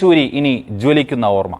ചൂരി ഇനി ജ്വലിക്കുന്ന ഓർമ്മ.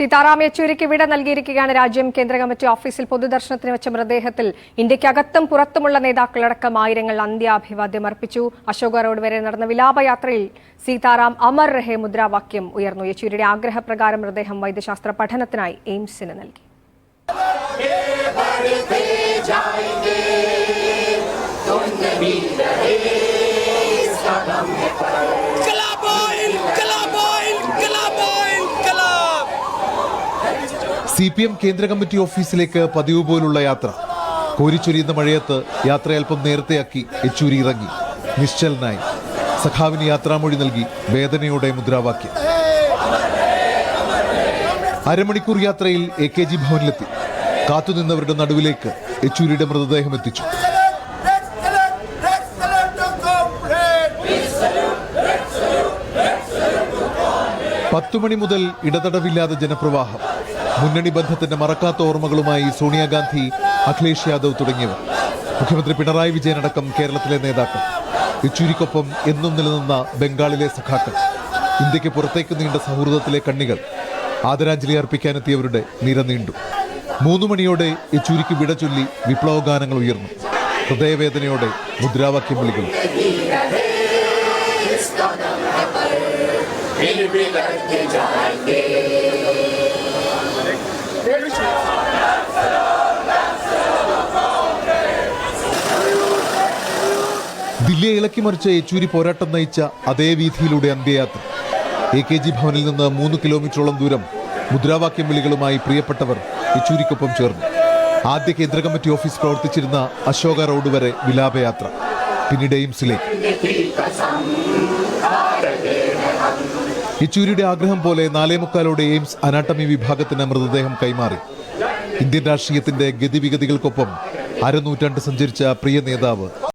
സീതാറാം യെച്ചൂരിക്ക് വിട നൽകിയിരിക്കുകയാണ് രാജ്യം. കേന്ദ്ര കമ്മിറ്റി ഓഫീസിൽ പൊതുദർശനത്തിന് വെച്ച മൃതദേഹത്തിൽ ഇന്ത്യക്കകത്തും പുറത്തുമുള്ള നേതാക്കളടക്കം ആയിരങ്ങൾ അന്ത്യാഭിവാദ്യം അർപ്പിച്ചു. അശോക റോഡ് വരെ നടന്ന വിലാപയാത്രയിൽ സീതാറാം അമർ റഹേ മുദ്രാവാക്യം ഉയർന്നു. യെച്ചൂരിയുടെ ആഗ്രഹപ്രകാരം മൃതദേഹം വൈദ്യശാസ്ത്ര പഠനത്തിനായി എയിംസിന് നൽകി. സി പി എം കേന്ദ്ര കമ്മിറ്റി ഓഫീസിലേക്ക് പതിവ് പോലുള്ള യാത്ര. കോരിച്ചൊരിയുന്ന മഴയത്ത് യാത്ര അല്പം നേരത്തെയാക്കി യെച്ചൂരി ഇറങ്ങി. നിശ്ചലനായി. സഖാവിന് യാത്രാമൊഴി നൽകി വേദനയോടെ മുദ്രാവാക്യം. അരമണിക്കൂർ യാത്രയിൽ എ കെ ജി ഭവനിലെത്തി. കാത്തുനിന്നവരുടെ നടുവിലേക്ക് യെച്ചൂരിയുടെ മൃതദേഹം എത്തിച്ചു. Excellent, excellent, comrade. പത്തു മണി മുതൽ ഇടതടവില്ലാതെ ജനപ്രവാഹം. മുന്നണി ബന്ധത്തിന്റെ മറക്കാത്ത ഓർമ്മകളുമായി സോണിയാഗാന്ധി അഖിലേഷ് യാദവ് തുടങ്ങിയവർ. മുഖ്യമന്ത്രി പിണറായി വിജയൻ അടക്കം കേരളത്തിലെ നേതാക്കൾ. യെച്ചൂരിക്കൊപ്പം എന്നും നിലനിന്ന ബംഗാളിലെ സഖാക്കൾ. ഇന്ത്യയ്ക്ക് പുറത്തേക്ക് നീണ്ട സൗഹൃദത്തിലെ കണ്ണികൾ ആദരാഞ്ജലി അർപ്പിക്കാനെത്തിയവരുടെ നിര നീണ്ടു. മൂന്നു മണിയോടെ യെച്ചൂരിക്ക് വിട ചൊല്ലി വിപ്ലവഗാനങ്ങൾ ഉയർന്നു. ഹൃദയവേദനയോടെ മുദ്രാവാക്യം വിളികൾ ദില്ലിയെ ഇളക്കിമറിച്ച യെച്ചൂരി പോരാട്ടം നയിച്ച അതേ വീഥിയിലൂടെ അന്ത്യയാത്ര. എ കെ ജി ഭവനിൽ നിന്ന് മൂന്ന് കിലോമീറ്ററോളം ദൂരം മുദ്രാവാക്യം വിളികളുമായി പ്രിയപ്പെട്ടവർ യെച്ചൂരിക്കൊപ്പം ചേർന്നു. ആദ്യ കേന്ദ്ര കമ്മിറ്റി ഓഫീസ് പ്രവർത്തിച്ചിരുന്ന അശോക റോഡ് വരെ വിലാപയാത്ര. പിന്നീട് എയിംസിലേക്ക്. യെച്ചൂരിയുടെ ആഗ്രഹം പോലെ നാലേമുക്കാലോടെ എയിംസ് അനാട്ടമി വിഭാഗത്തിന് മൃതദേഹം കൈമാറി. ഇന്ത്യൻ രാഷ്ട്രീയത്തിന്റെ ഗതിവിഗതികൾക്കൊപ്പം അരനൂറ്റാണ്ട് സഞ്ചരിച്ച പ്രിയ നേതാവ്